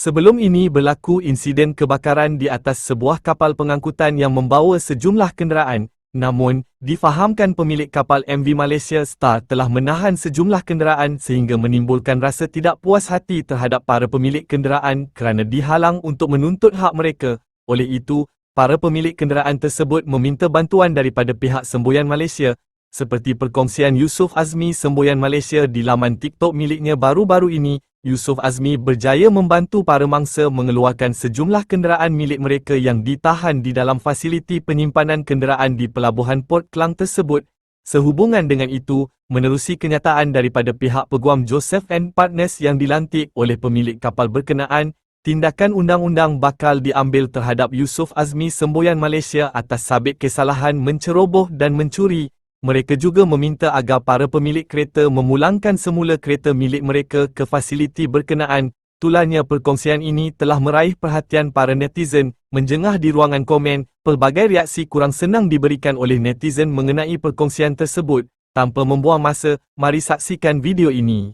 Sebelum ini berlaku insiden kebakaran di atas sebuah kapal pengangkutan yang membawa sejumlah kenderaan, namun, difahamkan pemilik kapal MV Malaysia Star telah menahan sejumlah kenderaan sehingga menimbulkan rasa tidak puas hati terhadap para pemilik kenderaan kerana dihalang untuk menuntut hak mereka. Oleh itu, para pemilik kenderaan tersebut meminta bantuan daripada pihak Semboyan Malaysia, seperti perkongsian Yusuf Azmi Semboyan Malaysia di laman TikTok miliknya baru-baru ini, Yusuf Azmi berjaya membantu para mangsa mengeluarkan sejumlah kenderaan milik mereka yang ditahan di dalam fasiliti penyimpanan kenderaan di Pelabuhan Port Klang tersebut. Sehubungan dengan itu, menerusi kenyataan daripada pihak peguam Joseph and Partners yang dilantik oleh pemilik kapal berkenaan, tindakan undang-undang bakal diambil terhadap Yusuf Azmi Semboyan Malaysia atas sabit kesalahan menceroboh dan mencuri, mereka juga meminta agar para pemilik kereta memulangkan semula kereta milik mereka ke fasiliti berkenaan. Tularnya perkongsian ini telah meraih perhatian para netizen, menjengah di ruangan komen, pelbagai reaksi kurang senang diberikan oleh netizen mengenai perkongsian tersebut. Tanpa membuang masa, mari saksikan video ini.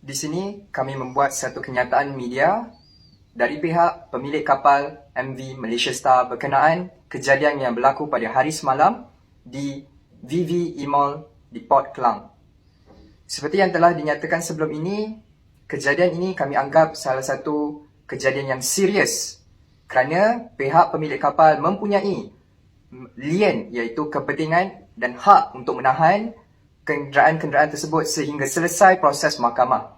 Di sini kami membuat satu kenyataan media dari pihak pemilik kapal MV Malaysia Star berkenaan kejadian yang berlaku pada hari semalam di VV Emol di Port Klang. Seperti yang telah dinyatakan sebelum ini, kejadian ini kami anggap salah satu kejadian yang serius kerana pihak pemilik kapal mempunyai lien iaitu kepentingan dan hak untuk menahan kenderaan-kenderaan tersebut sehingga selesai proses mahkamah.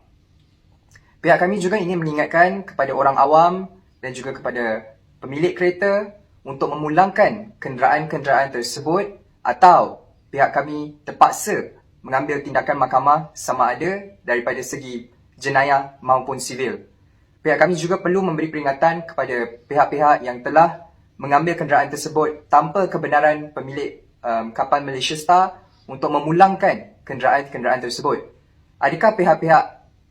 Pihak kami juga ingin mengingatkan kepada orang awam dan juga kepada pemilik kereta untuk memulangkan kenderaan-kenderaan tersebut atau pihak kami terpaksa mengambil tindakan mahkamah sama ada daripada segi jenayah maupun sivil. Pihak kami juga perlu memberi peringatan kepada pihak-pihak yang telah mengambil kenderaan tersebut tanpa kebenaran pemilik um, kapal Malaysia Star untuk memulangkan kenderaan-kenderaan tersebut. Adakah pihak-pihak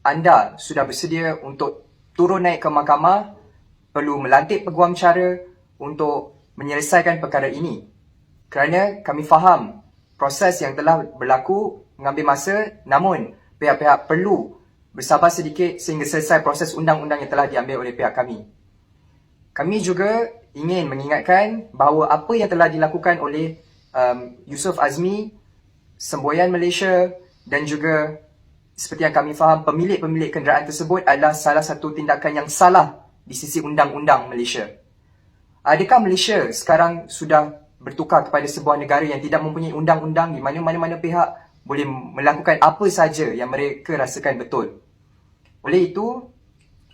anda sudah bersedia untuk turun naik ke mahkamah, perlu melantik peguam cara untuk menyelesaikan perkara ini. Kerana kami faham proses yang telah berlaku mengambil masa namun pihak-pihak perlu bersabar sedikit sehingga selesai proses undang-undang yang telah diambil oleh pihak kami. Kami juga ingin mengingatkan bahawa apa yang telah dilakukan oleh um, Yusof Azmi, Semboyan Malaysia dan juga seperti yang kami faham, pemilik-pemilik kenderaan tersebut adalah salah satu tindakan yang salah di sisi undang-undang Malaysia. Adakah Malaysia sekarang sudah bertukar kepada sebuah negara yang tidak mempunyai undang-undang di mana mana-mana pihak boleh melakukan apa saja yang mereka rasakan betul? Oleh itu,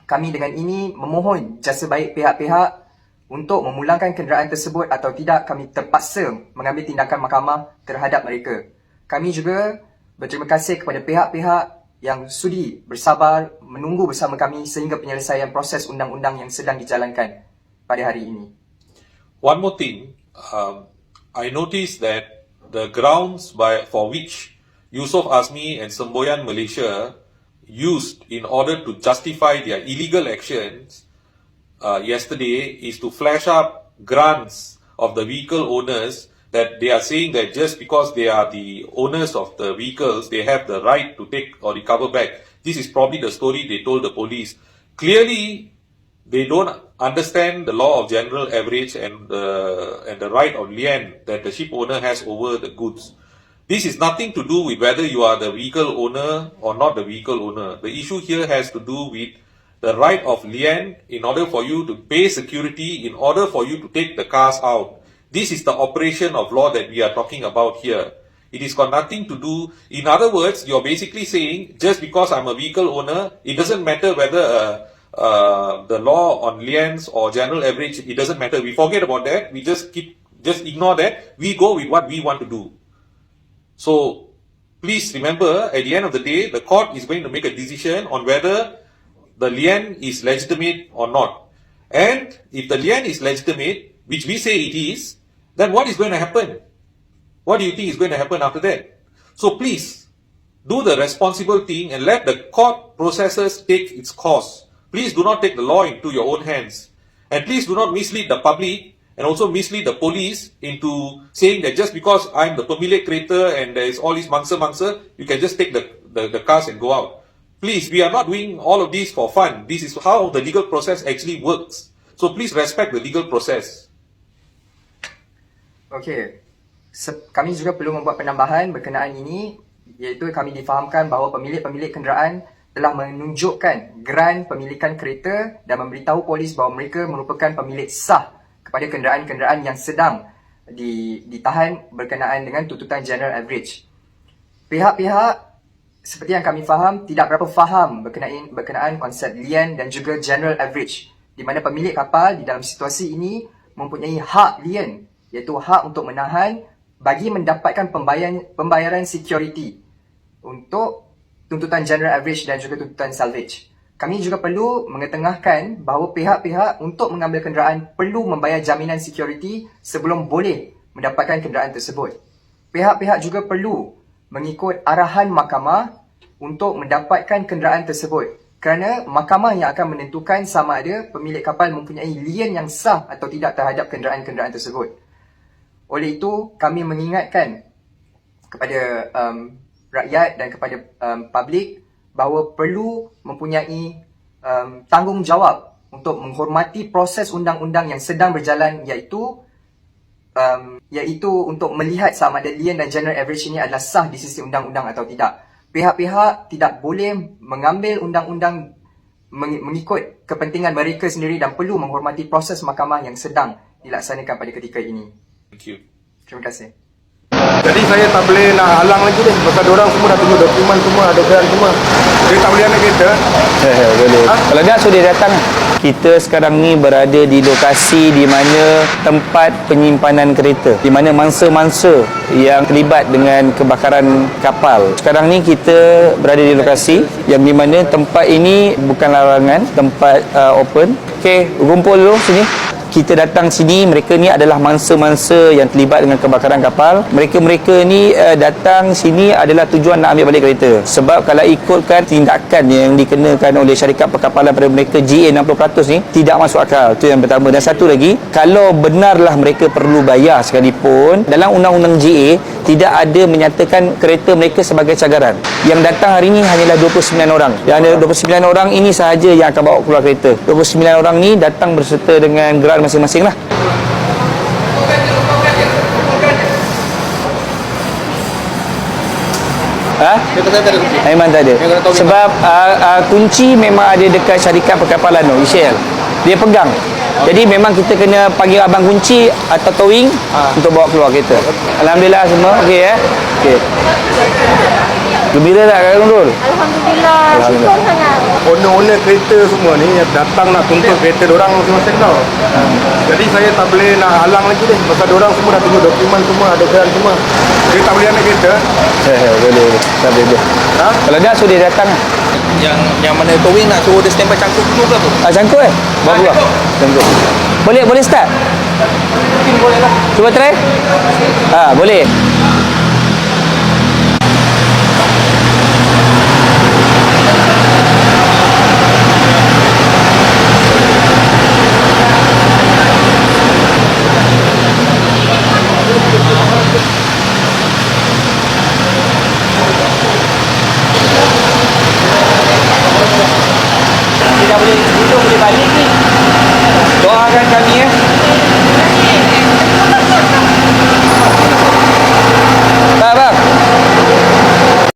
kami dengan ini memohon jasa baik pihak-pihak untuk memulangkan kenderaan tersebut atau tidak kami terpaksa mengambil tindakan mahkamah terhadap mereka. Kami juga Berterima kasih kepada pihak-pihak yang sudi bersabar menunggu bersama kami sehingga penyelesaian proses undang-undang yang sedang dijalankan pada hari ini. One more thing, um, I noticed that the grounds by for which Yusof Azmi and Semboyan Malaysia used in order to justify their illegal actions uh, yesterday is to flash up grants of the vehicle owners that they are saying that just because they are the owners of the vehicles, they have the right to take or recover back. This is probably the story they told the police. Clearly, they don't understand the law of general average and the and the right of lien that the ship owner has over the goods. This is nothing to do with whether you are the vehicle owner or not the vehicle owner. The issue here has to do with the right of lien in order for you to pay security, in order for you to take the cars out. This is the operation of law that we are talking about here. It has got nothing to do, in other words, you're basically saying just because I'm a vehicle owner, it doesn't matter whether uh, uh, the law on liens or general average, it doesn't matter. We forget about that. We just keep, just ignore that. We go with what we want to do. So, please remember, at the end of the day, the court is going to make a decision on whether the lien is legitimate or not. And if the lien is legitimate, which we say it is, then what is going to happen? What do you think is going to happen after that? So please, do the responsible thing and let the court processes take its course. Please do not take the law into your own hands. And please do not mislead the public and also mislead the police into saying that just because I'm the pemilik creator and there is all this mangsa mangsa, you can just take the, the, the cars and go out. Please, we are not doing all of this for fun. This is how the legal process actually works. So please respect the legal process. Okey. Se- kami juga perlu membuat penambahan berkenaan ini iaitu kami difahamkan bahawa pemilik-pemilik kenderaan telah menunjukkan geran pemilikan kereta dan memberitahu polis bahawa mereka merupakan pemilik sah kepada kenderaan-kenderaan yang sedang di, ditahan berkenaan dengan tuntutan general average. Pihak-pihak seperti yang kami faham tidak berapa faham berkenaan berkenaan konsep lien dan juga general average di mana pemilik kapal di dalam situasi ini mempunyai hak lien iaitu hak untuk menahan bagi mendapatkan pembayaran pembayaran security untuk tuntutan general average dan juga tuntutan salvage. Kami juga perlu mengetengahkan bahawa pihak-pihak untuk mengambil kenderaan perlu membayar jaminan security sebelum boleh mendapatkan kenderaan tersebut. Pihak-pihak juga perlu mengikut arahan mahkamah untuk mendapatkan kenderaan tersebut kerana mahkamah yang akan menentukan sama ada pemilik kapal mempunyai lien yang sah atau tidak terhadap kenderaan-kenderaan tersebut. Oleh itu, kami mengingatkan kepada um, rakyat dan kepada um, publik bahawa perlu mempunyai um, tanggungjawab untuk menghormati proses undang-undang yang sedang berjalan iaitu um, iaitu untuk melihat sama ada lien dan general average ini adalah sah di sisi undang-undang atau tidak. Pihak-pihak tidak boleh mengambil undang-undang meng- mengikut kepentingan mereka sendiri dan perlu menghormati proses mahkamah yang sedang dilaksanakan pada ketika ini. Thank you. Terima kasih. Jadi saya tak boleh nak halang lagi deh Pasal orang semua dah tunjuk dokumen semua Ada geran semua Dia tak boleh anak kereta Eh, boleh. Kalau tak suruh dia datang. Kita sekarang ni berada di lokasi di mana tempat penyimpanan kereta. Di mana mangsa-mangsa yang terlibat dengan kebakaran kapal. Sekarang ni kita berada di lokasi yang di mana tempat ini bukan larangan, tempat uh, open. Okey, kumpul dulu sini kita datang sini mereka ni adalah mangsa-mangsa yang terlibat dengan kebakaran kapal. Mereka-mereka ni uh, datang sini adalah tujuan nak ambil balik kereta. Sebab kalau ikutkan tindakan yang dikenakan oleh syarikat perkapalan pada mereka GA 60% ni tidak masuk akal. Tu yang pertama. Dan satu lagi kalau benarlah mereka perlu bayar sekalipun dalam undang-undang GA tidak ada menyatakan kereta mereka sebagai cagaran yang datang hari ini hanyalah 29 orang dan 29 orang ini sahaja yang akan bawa keluar kereta 29 orang ni datang berserta dengan geran masing-masing lah Ha? Memang tak ada. Sebab uh, uh, kunci memang ada dekat syarikat perkapalan tu, ICL. Dia pegang. Jadi memang kita kena panggil abang kunci atau towing untuk bawa keluar kereta. Alhamdulillah semua okey eh. Okey. Gembira tak Kak Nurul? Alhamdulillah, syukur sangat. Owner-owner kereta semua ni Datang nak tuntut kereta orang masing-masing tau Jadi saya tak boleh nak halang lagi deh Pasal orang semua dah tunjuk dokumen semua Ada geran semua Dia tak boleh anak kereta Eh, boleh, boleh. Tak boleh. Ha? Kalau dia datang lah. Yang yang mana towing nak suruh dia standby cangkuk dulu ke apa? Ah, cangkut eh? Bawa keluar. Cangkut. Boleh, boleh start? Mungkin boleh lah. Cuba try. Ha, boleh.